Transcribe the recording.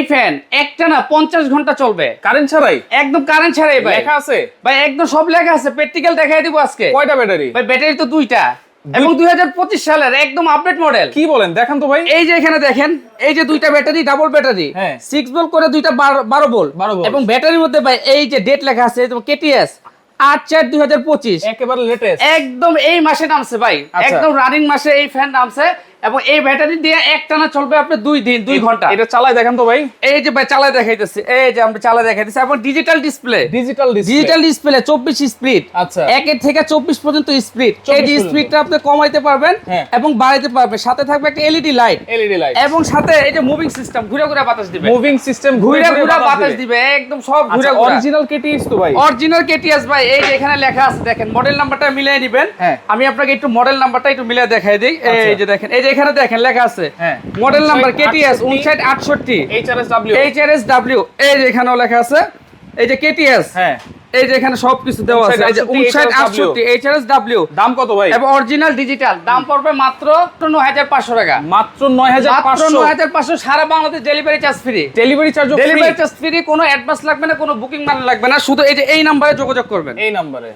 এই ফ্যান একটা না পঞ্চাশ ঘণ্টা চলবে। কারেন্ট ছাড়াই? একদম কারেন্ট ছাড়াই ভাই। লেখা আছে? ভাই একদম সব লেখা আছে। প্র্যাকটিক্যাল দেখাই দিব আজকে। কয়টা ব্যাটারি ভাই ব্যাটারি তো দুইটা। এবং দুই সালের একদম আপডেট মডেল কি বলেন? দেখান তো ভাই। এই যে এখানে দেখেন এই যে দুইটা battery double battery. Six volt করে দুইটা বারো- বারো ভোল্ট 12 volt। এবং ব্যাটারির মধ্যে ভাই এই যে ডেট লেখা আছে কেটিএস আট চার দুই হাজার পঁচিশ। একেবারে লেটেস্ট একদম এই মাসে নামছে ভাই। আচ্ছা। একদম রানিং মাসে এই ফ্যান নামছে। এবং এই ব্যাটারি দিয়ে একটানা চলবে আপনার দুই দিন দুই ঘণ্টা। এটা চালাই দেখান তো ভাই। এই যে ভাই চালায় দেখাইতেছি এই যে আমরা চালায় দেখাইতেছি এবং digital display digital digital display চব্বিশ স্প্লিট আচ্ছা। একের থেকে চব্বিশ পর্যন্ত স্প্লিট এই স্প্লিটটা আপনি কমাইতে পারবেন হ্যাঁ। এবং বাড়াইতে পারবেন। সাথে থাকবে একটা এলইডি লাইট এলইডি লাইট এবং সাথে এই যে মুভিং সিস্টেম ঘুরে ঘুরে বাতাস দিবে। মুভিং সিস্টেম ঘুরে ঘুরে বাতাস দিবে। একদম সব ঘুরে ঘুরে। অরিজিনাল কেটিএস তো ভাই। অরিজিনাল কেটিএস ভাই এই যে এখানে লেখা আছে দেখেন মডেল নাম্বারটা মিলিয়ে নেবেন। আমি আপনাকে একটু মডেল নাম্বারটা একটু মিলিয়ে দেখাই দিই। আচ্ছা। এই যে দেখেন এই যে এখানে দেখেন লেখা আছে। হ্যাঁ। মডেল নাম্বার 59, কেটিএস 68, উনষাট আটষট্টি। এইচআরএস ডাব্লিউ এই যে এখানেও লেখা আছে। এই যে কেটিএস হ্যাঁ। এই যে এখানে সবকিছু দেওয়া আছে। এই যে 59, উনষাট আটষট্টি এইচআরএস ডাব্লিউ দাম কত ভাই? এবং অরিজিনাল ডিজিটাল দাম পড়বে মাত্র নয় হাজার পাঁচশো টাকা। মাত্র নয় হাজার মাত্র পাঁচশো নয় হাজার পাঁচশো সারা Bangladesh delivery charge free delivery charge delivery charge free কোনো অ্যাডভান্স লাগবে না কোনো বুকিং মানি লাগবে না। শুধু এই যে এই নাম্বারে যোগাযোগ করবেন। এই নাম্বারে